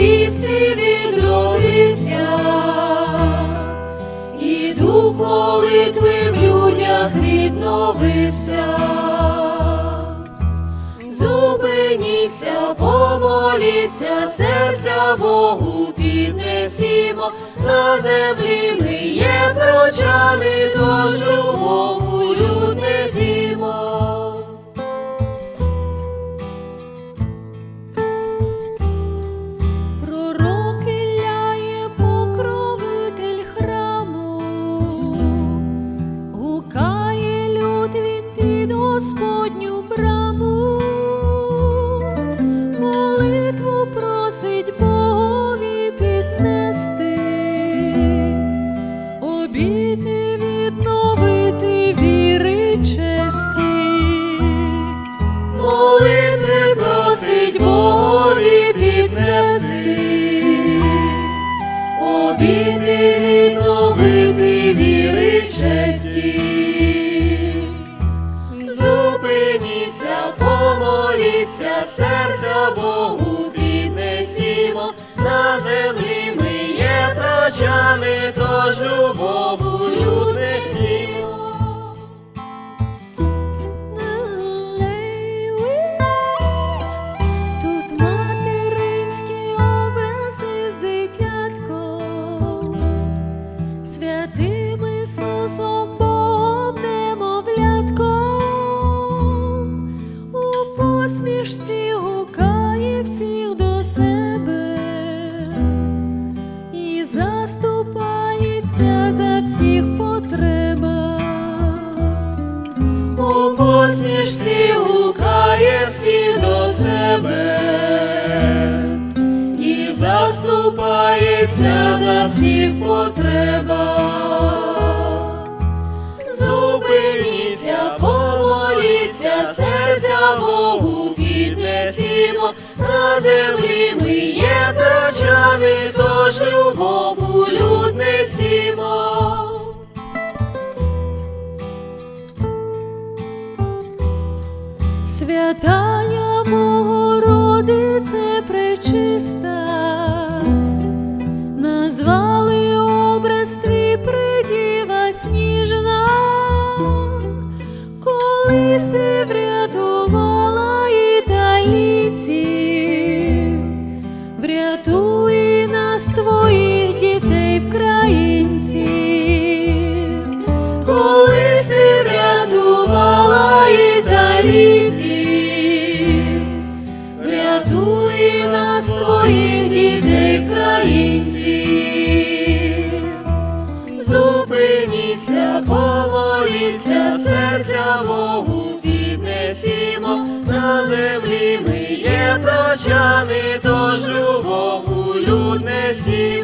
Мандрівці відродився, і дух молитви в людях відновився, зупиніться, помоліться, серця Богу піднесімо, на землі ми є прочани, тож любов. Господню браму, молитву просить Богові піднести, обіти відновити віри честі. Молитви просить Богові піднести, обіди відновити віри честі. Любов у люд. Тут материнські образи з дитятком, святим Ісусом у посмішці гукає всіх до себе. І всіх потребах. Зупиніться, помоліться, серця Богу піднесімо, на землі ми є прочани, тож любов у люд несімо. Святая Богородице помоліться, серця Богу піднесімо, на землі ми є прочани, тож любов у люд несімо.